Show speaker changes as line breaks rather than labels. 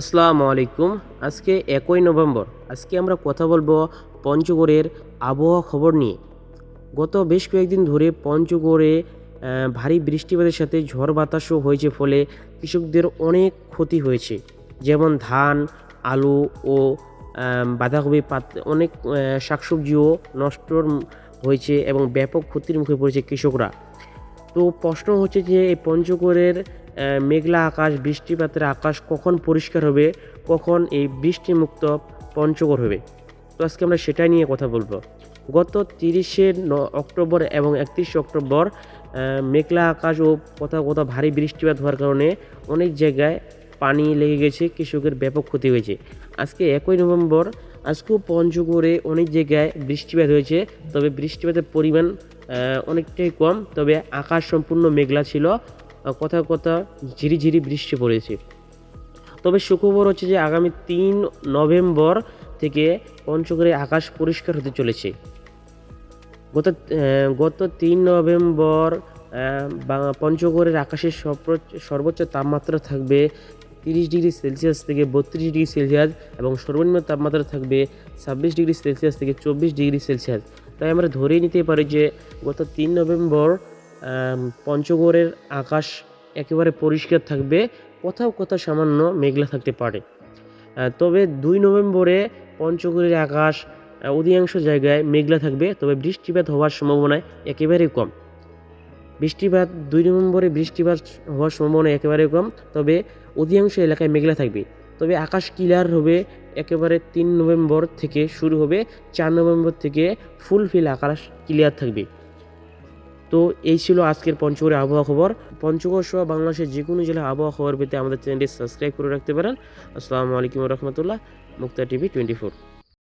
আসসালামু আলাইকুম। আজকে একই নভেম্বর। আজকে আমরা কথা বলব পঞ্চগড়ের আবহাওয়া খবর নিয়ে। গত বেশ কয়েকদিন ধরে পঞ্চগড়ে ভারী বৃষ্টিপাতের সাথে ঝড় বাতাসও হয়েছে ফলে কৃষকদের অনেক ক্ষতি হয়েছে। যেমন ধান, আলু ও বাঁধাকপি পাত, অনেক শাকসবজিও নষ্ট হয়েছে এবং ব্যাপক ক্ষতির মুখে পড়েছে কৃষকরা। তো প্রশ্ন হচ্ছে যে এই পঞ্চগড়ের মেঘলা আকাশ, বৃষ্টিপাতের আকাশ কখন পরিষ্কার হবে? কখন এই বৃষ্টিমুক্ত পঞ্চগড় হবে? তো আজকে আমরা সেটাই নিয়ে কথা বলব। গত তিরিশে অক্টোবর এবং একত্রিশে অক্টোবর মেঘলা আকাশ ও কোথাও কোথাও ভারী বৃষ্টিপাত হওয়ার কারণে অনেক জায়গায় পানি লেগে গেছে, কৃষকের ব্যাপক ক্ষতি হয়েছে। আজকে একই নভেম্বর, আজকেও পঞ্চগড়ে অনেক জায়গায় বৃষ্টিপাত হয়েছে, তবে বৃষ্টিপাতের পরিমাণ অনেকটাই কম, তবে আকাশ সম্পূর্ণ মেঘলা ছিল। আহ, কোথাও কোথাও ঝিরিঝিরি বৃষ্টি পড়েছে। তবে সুখবর হচ্ছে যে আগামী তিন নভেম্বর থেকে পঞ্চগড়ে আকাশ পরিষ্কার হতে চলেছে। গত গত তিন নভেম্বর পঞ্চগড়ের আকাশের সর্বোচ্চ তাপমাত্রা থাকবে তিরিশ ডিগ্রি সেলসিয়াস থেকে বত্রিশ ডিগ্রি সেলসিয়াস এবং সর্বনিম্ন তাপমাত্রা থাকবে ছাব্বিশ ডিগ্রি সেলসিয়াস থেকে চব্বিশ ডিগ্রি সেলসিয়াস। তাই আমরা ধরেই নিতে পারি যে গত তিন নভেম্বর পঞ্চগড়ের আকাশ একেবারে পরিষ্কার থাকবে, কোথাও কোথাও সামান্য মেঘলা থাকতে পারে। তবে দুই নভেম্বরে পঞ্চগড়ের আকাশ অধিকাংশ জায়গায় মেঘলা থাকবে, তবে বৃষ্টিপাত হওয়ার সম্ভাবনা একেবারেই কম। বৃষ্টিপাত, দুই নভেম্বরে বৃষ্টিপাত হওয়ার সম্ভাবনা একেবারে কম, তবে অধিকাংশ এলাকায় মেঘলা থাকবে। তবে আকাশ ক্লিয়ার হবে একেবারে তিন নভেম্বর থেকে শুরু হবে, চার নভেম্বর থেকে ফুলফিল আকাশ ক্লিয়ার থাকবে। তো এই ছিল আজকের পঞ্চগড়ের আবহাওয়া খবর। পঞ্চগড় সহ বাংলাদেশের যে কোনো জেলার আবহাওয়া খবর পেতে আমাদের চ্যানেলটি সাবস্ক্রাইব করে রাখতে পারেন। আসসালামু আলাইকুম রহমতুল্লাহ, মুক্তা টিভি টোয়েন্টি ফোর।